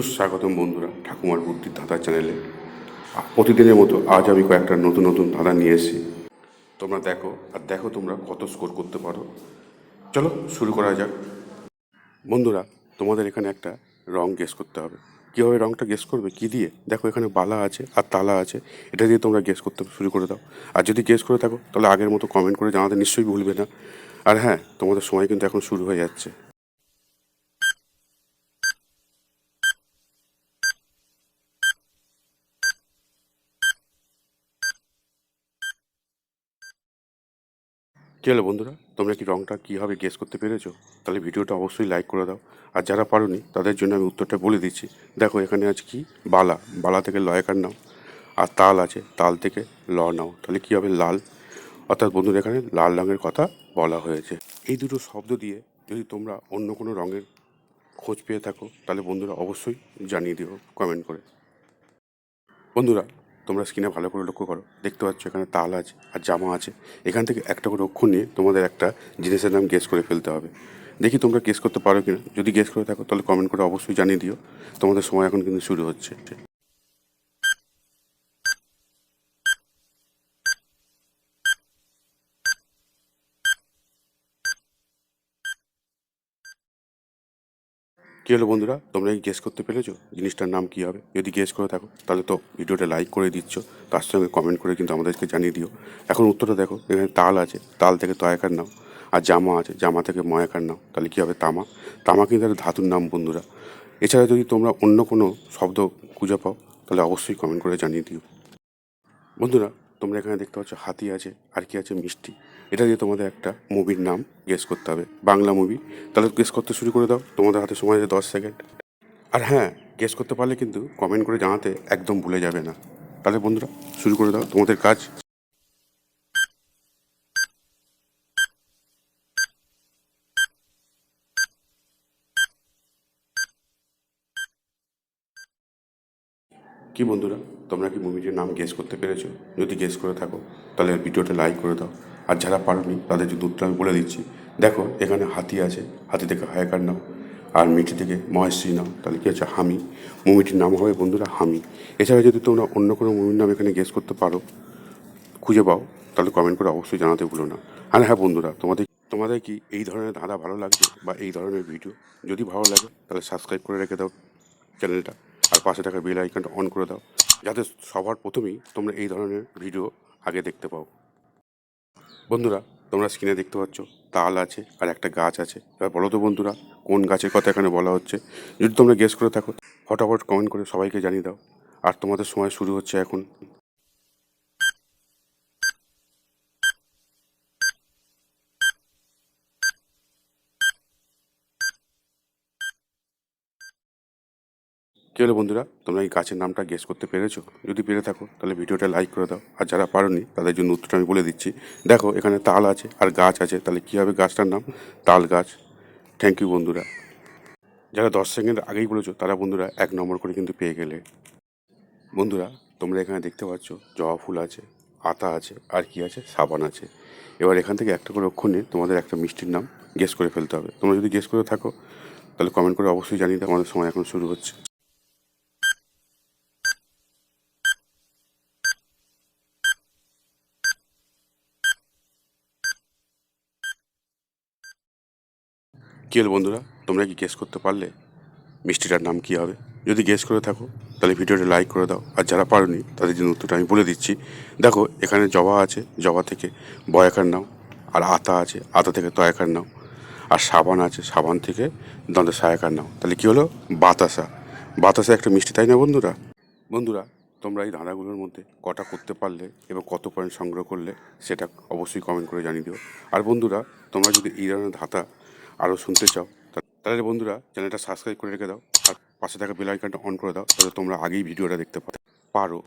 সুস্বাগতম বন্ধুরা, ঠাকুমার বুদ্ধির ধাঁধা চ্যানেলে। প্রতিদিনের মতো আজ আমি কয়েকটা নতুন নতুন ধাঁধা নিয়ে এসেছি। তোমরা দেখো, আর দেখো তোমরা কত স্কোর করতে পারো। চলো, শুরু করা যাক। বন্ধুরা, তোমাদের এখানে একটা রং গেস করতে হবে। কীভাবে রংটা গেস করবে? কী দিয়ে? দেখো, এখানে বালা আছে আর তালা আছে। এটা দিয়ে তোমরা গেস করতে শুরু করে দাও। আর যদি গেস করে থাকো, তাহলে আগের মতো কমেন্ট করে জানাতে নিশ্চয়ই ভুলবে না। আর হ্যাঁ তোমাদের সময় কিন্তু এখন শুরু হয়ে যাচ্ছে। কী হলো বন্ধুরা? তোমরা কি রংটা কীভাবে গেস করতে পেরেছ? তাহলে ভিডিওটা অবশ্যই লাইক করে দাও। আর যারা পারোনি, তাদের জন্য আমি উত্তরটা বলে দিচ্ছি। দেখো, এখানে আছে কি? বালা। বালা থেকে লয়কার নাও। আর তাল আছে, তাল থেকে ল নাও। তাহলে কী হবে? লাল। অর্থাৎ বন্ধুরা, এখানে লাল রঙের কথা বলা হয়েছে। এই দুটো শব্দ দিয়ে যদি তোমরা অন্য কোনো রঙের খোঁজ পেয়ে থাকো, তাহলে বন্ধুরা অবশ্যই জানিয়ে দিও কমেন্ট করে। বন্ধুরা তোমরা স্ক্রিনে ভালো করে লক্ষ্য করো। দেখতে পাচ্ছ এখানে তাল আছে আর জামা আছে। এখান থেকে একটা করে অক্ষর নিয়ে তোমাদের একটা জিনিসের নাম গেস করে ফেলতে হবে। দেখি তোমরা গেস করতে পারো কিনা। যদি গেস করে থাকো, তাহলে কমেন্ট করে অবশ্যই জানিয়ে দিও। তোমাদের সময় এখন কিন্তু শুরু হচ্ছে। কী হলো বন্ধুরা? তোমরা কি গেস করতে পেরেছ? জিনিসটার নাম কী হবে? যদি গেস করে থাকো, তাহলে তো ভিডিওটা লাইক করে দিচ্ছ। তার সঙ্গে কমেন্ট করে কিন্তু আমাদেরকে জানিয়ে দিও। এখন উত্তরটা দেখো, এখানে তাল আছে। তাল থেকে তয়াকার নাও। আর জামা আছে। জামা থেকে ময়াকার নাও। তাহলে কী হবে? তামা। তামা কিন্তু একটা ধাতুর নাম বন্ধুরা। এছাড়া যদি তোমরা অন্য কোনো শব্দ খুঁজে পাও, তাহলে অবশ্যই কমেন্ট করে জানিয়ে দিও। বন্ধুরা, তোমরা এখানে দেখতে পাচ্ছ হাতি আছে। আর কি আছে? মিষ্টি। এটা দিয়ে তোমাদের একটা মুভির নাম গেস করতে হবে। বাংলা মুভি তাহলে গেস করতে শুরু করে দাও। তোমাদের হাতে সময় আছে দশ সেকেন্ড আর হ্যাঁ গেস করতে পারলে কিন্তু কমেন্ট করে জানাতে একদম ভুলে যাবে না। তাহলে বন্ধুরা, শুরু করে দাও তোমাদের কাজ। কি বন্ধুরা, তোমরা কি মুভিটির নাম গেস করতে পেরেছ? যদি গেস করে থাকো, তাহলে ভিডিওটা লাইক করে দাও। আর যারা পারোনি, তাদের যদি উত্তর আমি বলে দিচ্ছি, দেখো এখানে হাতি আছে, হাতি থেকে হায়কার নাও, আর মিটি থেকে মহেশ্রী নাও, তাহলে কি আছে হামি? মুভিটির নাম হবে বন্ধুরা হামি। এছাড়া যদি তোমরা অন্য কোনো মুভির নাম এখানে গেস করতে পারো, খুঁজে পাও, তাহলে কমেন্ট করে অবশ্যই জানাতে ভুলো না। আর হ্যাঁ বন্ধুরা, তোমাদের তোমাদের কি এই ধরনের ধাঁধা ভালো লাগছে বা এই ধরনের ভিডিও যদি ভালো লাগে, তাহলে সাবস্ক্রাইব করে রেখে দাও চ্যানেলটা আর পাশে থাকা বেল আইকনটা অন করে দাও, যাতে সবার প্রথমেই তোমরা এই ধরনের ভিডিও আগে দেখতে পাও। বন্ধুরা, তোমরা স্ক্রিনে দেখতে পাচ্ছ, তাল আছে আর একটা গাছ আছে। এবার বলো তো বন্ধুরা, কোন গাছের কথা এখানে বলা হচ্ছে? যদি তোমরা গেস করে থাকো, ফটাফট কমেন্ট করে সবাইকে জানিয়ে দাও। আর তোমাদের সময় শুরু হচ্ছে এখন। কী হলো বন্ধুরা? তোমরা এই গাছের নামটা গেস করতে পেরেছ? যদি পেরে থাকো, তাহলে ভিডিওটা লাইক করে দাও। আর যারা পারোনি, তাদের জন্য উত্তরটা আমি বলে দিচ্ছি। দেখো, এখানে তাল আছে আর গাছ আছে। তাহলে কী হবে গাছটার নাম? তাল গাছ। থ্যাংক ইউ বন্ধুরা। যারা দশ সেকেন্ড আগেই বলেছ, তারা বন্ধুরা এক নম্বর করে কিন্তু পেয়ে গেলে। বন্ধুরা, তোমরা এখানে দেখতে পাচ্ছ, জবা ফুল আছে, আতা আছে, আর কি আছে? সাবান আছে। এবার এখান থেকে একটা করে অক্ষর নিয়ে তোমাদের একটা মিষ্টির নাম গেস করে ফেলতে হবে। তোমরা যদি গেস করে থাকো, তাহলে কমেন্ট করে অবশ্যই জানিয়ে দাও, আমাদের সময় এখন শুরু হচ্ছে। কী হলো বন্ধুরা? তোমরা কি গেস করতে পারলে? মিষ্টিটার নাম কী হবে? যদি গেস করে থাকো, তাহলে ভিডিওটা লাইক করে দাও। আর যারা পারোনি, তাদের জন্য উত্তরটা আমি বলে দিচ্ছি। দেখো, এখানে জবা আছে, জবা থেকে বয়াকার নাও। আর আতা আছে, আতা থেকে তয়াকার নাও। আর সাবান আছে, সাবান থেকে দন্তে সায়াকার নাও। তাহলে কী হলো? বাতাসা। বাতাসা একটা মিষ্টি, তাই না বন্ধুরা? বন্ধুরা, তোমরা এই ধাঁধাগুলোর মধ্যে কটা করতে পারলে এবং কত পয়েন্ট সংগ্রহ করলে, সেটা অবশ্যই কমেন্ট করে জানিয়ে দিও। আর বন্ধুরা, তোমরা যদি এই ধরনের ধাঁধা আরও শুনতে চাও তাহলে বন্ধুরা চ্যানেলটা সাবস্ক্রাইব করে রেখে দাও, আর পাশে থাকা বেল আইকনটা অন করে দাও, তাহলে তোমরা আগেই ভিডিওটা দেখতে পারো।